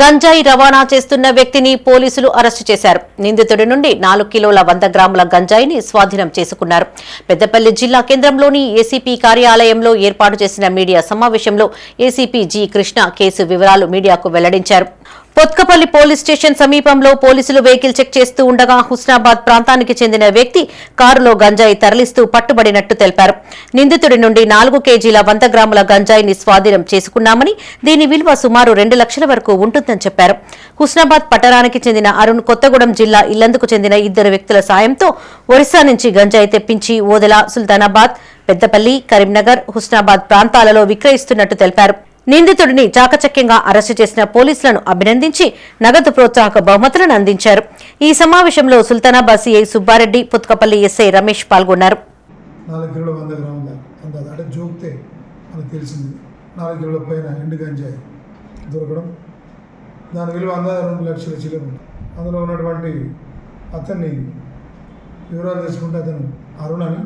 గంజాయి రవాణా చేస్తున్న వ్యక్తిని పోలీసులు అరెస్టు చేశారు. నిందితుడి నుండి నాలుగు కిలోల వంద గ్రాముల గంజాయిని స్వాధీనం చేసుకున్నారు. పెద్దపల్లి జిల్లా కేంద్రంలోని ఏసీపీ కార్యాలయంలో ఏర్పాటు చేసిన మీడియా సమావేశంలో ఏసీపీ జి కృష్ణ కేసు వివరాలు మీడియాకు వెల్లడించారు. పొత్కపల్లి పోలీస్ స్టేషన్ సమీపంలో పోలీసులు వెహికల్ చెక్ చేస్తూ ఉండగా హుస్నాబాద్ ప్రాంతానికి చెందిన వ్యక్తి కారులో గంజాయి తరలిస్తూ పట్టుబడినట్టు తెలిపారు. నిందితుడి నుండి నాలుగు కేజీల వంద గ్రాముల గంజాయిని స్వాధీనం చేసుకున్నామని దీని విలువ సుమారు రెండు లక్షల వరకు ఉంటుందని చెప్పారు. హుస్నాబాద్ పట్టణానికి చెందిన అరుణ్ కొత్తగూడెం జిల్లా ఇల్లందుకు చెందిన ఇద్దరు వ్యక్తుల సాయంతో ఒరిస్సా నుంచి గంజాయి తెప్పించి ఓదెల సుల్తానాబాద్ పెద్దపల్లి కరీంనగర్ హుస్నాబాద్ ప్రాంతాలలో విక్రయిస్తున్నట్టు తెలిపారు. నిందితుడిని చాకచక్యంగా అరెస్టు చేసిన పోలీసులను అభినందించి నగదు ప్రోత్సాహక బహుమతులను అందించారు. ఈ సమావేశంలో సుల్తానాబాద్ సిఐ సుబ్బారెడ్డి పుత్కపల్లి ఎస్ఐ రమేష్ పాల్గొన్నారు. నాలుగు కిలోల వంద గ్రాముల అందాజ అంటే జోక్తే మనకు తెలిసింది. నాలుగు కిలోల పైన ఎండు గంజాయి దొరకడం దాని విలువ అందాజ రెండు లక్షల చిల్లర. అందులో ఉన్నటువంటి అతన్ని వివరాలు తెలుసుకుంటే అతను అరుణ్ అని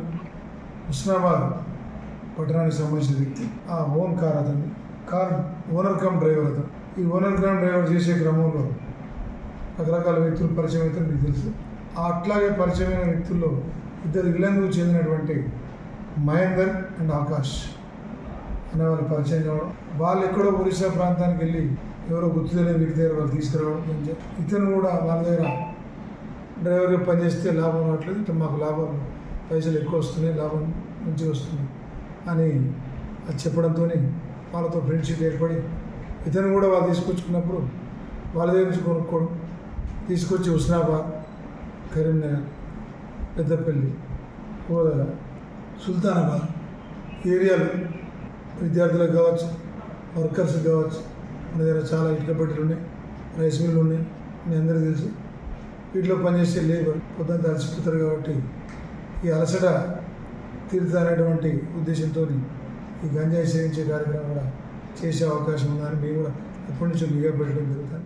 హుస్నాబాద్ పట్టణానికి సంబంధించిన వ్యక్తి. ఆ ఓన్ కార్ అతన్ని కార్ ఓనర్ కమ్ డ్రైవర్ అతను. ఈ ఓనర్ కమ్ డ్రైవర్ చేసే క్రమంలో రకరకాల వ్యక్తులు పరిచయం అయితే మీకు తెలుసు. అట్లాగే పరిచయమైన వ్యక్తుల్లో ఇద్దరు ఇల్లందుకు చెందినటువంటి మహేందర్ అండ్ ఆకాష్ అనే వాళ్ళు పరిచయం కావడం. వాళ్ళు ఎక్కడో ఒరిస్సా ప్రాంతానికి వెళ్ళి ఎవరో గుర్తు తెలియని వ్యక్తి దగ్గర వాళ్ళు తీసుకురావడం నేను ఇతను కూడా వాళ్ళ దగ్గర డ్రైవర్గా పనిచేస్తే లాభం రావట్లేదు. ఇట్లా మాకు లాభం పైసలు ఎక్కువ వస్తున్నాయి లాభం మంచిగా వస్తుంది అని అది చెప్పడంతో వాళ్ళతో ఫ్రెండ్షిప్ ఏర్పడి ఇతను కూడా వాళ్ళు తీసుకొచ్చుకున్నప్పుడు వాళ్ళ దగ్గర నుంచి కొనుక్కోవడం. తీసుకొచ్చి హుస్నాబాద్ కరీంనగర్ పెద్దపల్లి కోదల సుల్తానాబాద్ ఏరియాలు విద్యార్థులకు కావచ్చు వర్కర్స్కి కావచ్చు మన దగ్గర చాలా ఇటుక పెట్టెలు ఉన్నాయి రైస్ మిల్లు ఉన్నాయి మీ అందరికీ తెలుసు. వీటిలో పనిచేసే లేబర్ పొద్దున్న తలసిపోతారు కాబట్టి ఈ అలసట తీరుతారనేటువంటి ఉద్దేశంతో ఈ గంజాయి సేవించే కార్యక్రమం కూడా చేసే అవకాశం ఉందని మేము కూడా ఎప్పటి నుంచో నిఘా పెట్టడం జరుగుతుంది.